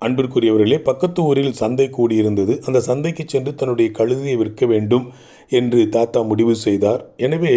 அன்பிற்குரியவர்களே பக்கத்து ஊரில் சந்தை கூடியிருந்தது. அந்த சந்தைக்கு சென்று தன்னுடைய கழுதியை விற்க வேண்டும் என்று தாத்தா முடிவு செய்தார். எனவே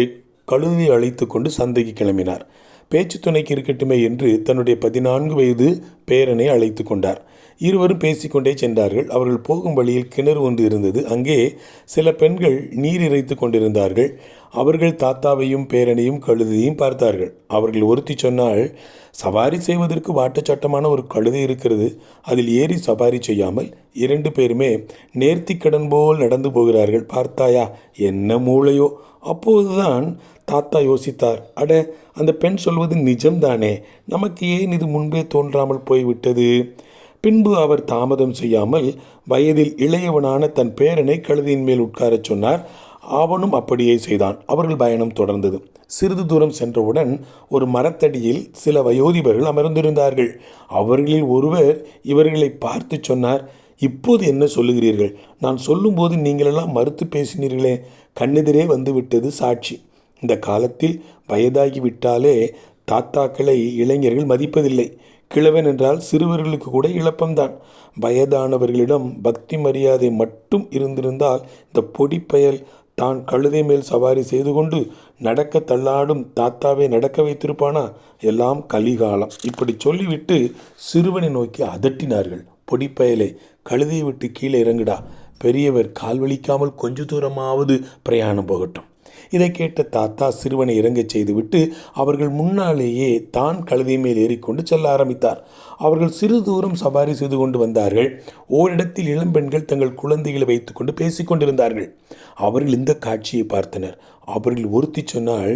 கழுதியை அழைத்து கொண்டு சந்தைக்கு கிளம்பினார். பேச்சு துணைக்கு இருக்கட்டுமே என்று தன்னுடைய பதினான்கு வயது பேரனை அழைத்து கொண்டார். இருவரும் பேசிக்கொண்டே சென்றார்கள். அவர்கள் போகும் வழியில் கிணறு ஒன்று இருந்தது. அங்கே சில பெண்கள் நீர் இறைத்து கொண்டிருந்தார்கள். அவர்கள் தாத்தாவையும் பேரனையும் கழுதையும் பார்த்தார்கள். அவர்கள் ஒருத்தி சொன்னால் சவாரி செய்வதற்கு வாட்டச்சட்டமான ஒரு கழுதை இருக்கிறது. அதில் ஏறி சவாரி செய்யாமல் இரண்டு பேருமே நேர்த்தி கடன் போல் நடந்து போகிறார்கள். பார்த்தாயா என்ன மூளையோ? அப்போதுதான் தாத்தா யோசித்தார். அட அந்த பெண் சொல்வது நிஜம்தானே? நமக்கு ஏன் இது முன்பே தோன்றாமல் போய்விட்டது? பின்பு அவர் தாமதம் செய்யாமல் வயதில் இளையவனான தன் பேரனை கழுதியின் மேல் உட்காரச் சொன்னார். அவனும் அப்படியே செய்தான். அவர்கள் பயணம் தொடர்ந்தது. சிறிது தூரம் சென்றவுடன் ஒரு மரத்தடியில் சில வயோதிபர்கள் அமர்ந்திருந்தார்கள். அவர்களில் ஒருவர் இவர்களை பார்த்து சொன்னார். இப்போது என்ன சொல்லுகிறீர்கள்? நான் சொல்லும்போது நீங்களெல்லாம் மறுத்து பேசினீர்களே. கண்ணெதிரே வந்துவிட்டது சாட்சி. இந்த காலத்தில் வயதாகிவிட்டாலே தாத்தாக்களை இளைஞர்கள் மதிப்பதில்லை. கிழவன் என்றால் சிறுவர்களுக்கு கூட இழப்பம்தான். வயதானவர்களிடம் பக்தி மரியாதை மட்டும் இருந்திருந்தால் இந்த பொடிப்பயல் தான் கழுதை மேல் சவாரி செய்து கொண்டு நடக்க தள்ளாடும் தாத்தாவை நடக்க வைத்திருப்பானா? எல்லாம் கலிகாலம். இப்படி சொல்லிவிட்டு சிறுவனை நோக்கி அதட்டினார்கள். பொடிப்பயலை கழுதையை விட்டு கீழே இறங்குடா. பெரியவர் கால் வலிக்காமல் கொஞ்ச தூரமாவது பிரயாணம் போகட்டும். இதை கேட்ட தாத்தா சிறுவனை இறங்கச் செய்துவிட்டு அவர்கள் முன்னாலேயே தான் கழுதை மேல் ஏறிக்கொண்டு செல்ல ஆரம்பித்தார். அவர்கள் சிறு தூரம் சவாரி செய்து கொண்டு வந்தார்கள். ஓரிடத்தில் இளம்பெண்கள் தங்கள் குழந்தைகளை வைத்துக்கொண்டு பேசிக் கொண்டிருந்தார்கள் அவர்கள் இந்த காட்சியை பார்த்தனர். அவர்கள் ஒருத்தி சொன்னால்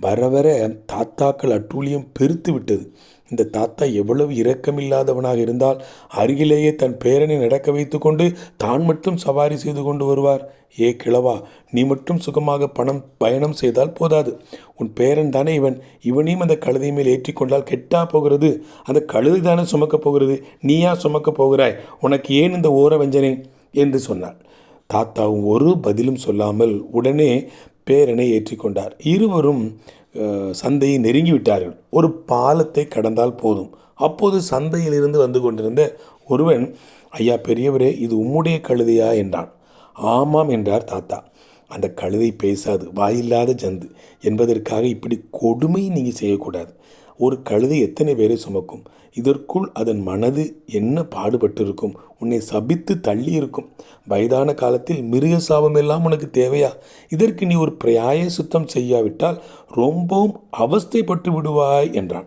வர வர தாத்தாக்கள் அட்டூழியம் பெருத்து விட்டது. இந்த தாத்தா எவ்வளவு இரக்கமில்லாதவனாக இருந்தால் அருகிலேயே தன் பேரனை நடக்க வைத்துக்கொண்டு தான் மட்டும் சவாரி செய்து கொண்டு வருவார். ஏ கிழவா நீ மட்டும் சுகமாக பணம் பயணம் செய்தால் போதாது. உன் பேரன் தானே இவன். இவனையும் அந்த கழுதை மேல் ஏற்றிக்கொண்டால் கெட்டா போகிறது. அந்த கழுதை தானே சுமக்கப் போகிறது. நீயா சுமக்கப் போகிறாய். உனக்கு ஏன் இந்த ஓர வஞ்சனை? என்று சொன்னாள். தாத்தாவும் ஒரு பதிலும் சொல்லாமல் உடனே பேரனை ஏற்றிக்கொண்டார். இருவரும் சந்தையை நெருங்கி விட்டார்கள் ஒரு பாலத்தை கடந்தால் போதும். அப்போது சந்தையிலிருந்து வந்து கொண்டிருந்த ஒருவன் ஐயா பெரியவரே இது உம்முடைய கழுதையா? என்றான். ஆமாம் என்றார் தாத்தா. அந்த கழுதை பேசாது வாயில்லாத ஜந்து. என்பதற்காக இப்படி கொடுமை நீங்கள் செய்யக்கூடாது. ஒரு கழுதை எத்தனை பேரை சுமக்கும்? இதற்குள் அதன் மனது என்ன பாடுபட்டிருக்கும்? உன்னை சபித்து தள்ளி இருக்கும் வயதான காலத்தில் மிருக சாபம் எல்லாம் உனக்கு தேவையா? இதற்கு நீ ஒரு பிரயாய சுத்தம் செய்யாவிட்டால் ரொம்பவும் அவஸ்தைப்பட்டு விடுவாய் என்றான்.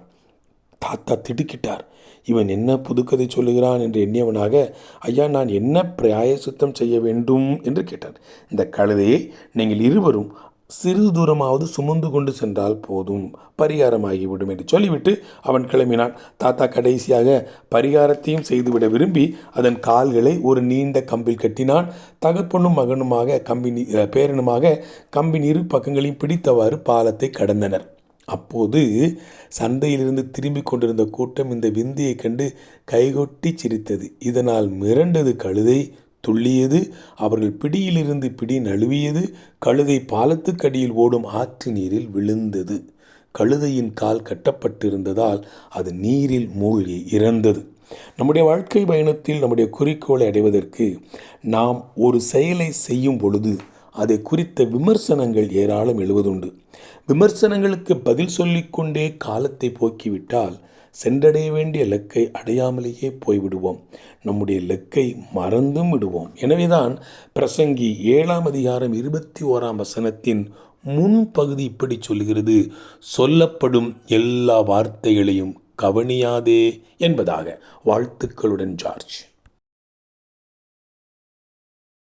தாத்தா திடுக்கிட்டார். இவன் என்ன புதுக்கதை சொல்லுகிறான் என்று எண்ணியவனாக ஐயா நான் என்ன பிராய சுத்தம் செய்ய வேண்டும்? என்று கேட்டார் இந்த கழுதையை நீங்கள் இருவரும் சிறிது தூரமாவது சுமந்து கொண்டு சென்றால் போதும். பரிகாரமாகிவிடும் என்று சொல்லிவிட்டு அவன் கிளம்பினான். தாத்தா கடைசியாக பரிகாரத்தையும் செய்துவிட விரும்பி அதன் கால்களை ஒரு நீண்ட கம்பில் கட்டினான். தகப்பனும் மகனுமாக கம்பினி பேரனுமாக கம்பின் இரு பக்கங்களையும் பிடித்தவாறு பாலத்தை கடந்தனர். அப்போது சந்தையிலிருந்து திரும்பிக் கொண்டிருந்த கூட்டம் இந்த விந்தியை கண்டு கைகொட்டி சிரித்தது. இதனால் மிரண்டது கழுதை துள்ளியது அவர்கள் பிடியிலிருந்து பிடி நழுவியது கழுதை பாலத்துக்கடியில் ஓடும் ஆற்று நீரில் விழுந்தது. கழுதையின் கால் கட்டப்பட்டிருந்ததால் அது நீரில் மூழ்கி இறந்தது. நம்முடைய வாழ்க்கை பயணத்தில் நம்முடைய குறிக்கோளை அடைவதற்கு நாம் ஒரு செயலை செய்யும் பொழுது அதை குறித்த விமர்சனங்கள் ஏராளம் எழுவதுண்டு. விமர்சனங்களுக்கு பதில் சொல்லிக்கொண்டே காலத்தை போக்கிவிட்டால் சென்றடைய வேண்டிய இலக்கை அடையாமலேயே போய்விடுவோம். நம்முடைய இலக்கை மறந்தும் விடுவோம். எனவேதான் பிரசங்கி ஏழாம் அதிகாரம் இருபத்தி ஓராம் வசனத்தின் முன்பகுதி இப்படி சொல்கிறது சொல்லப்படும் எல்லா வார்த்தைகளையும் கவனியாதே என்பதாக. வாழ்த்துக்களுடன் ஜார்ஜ்.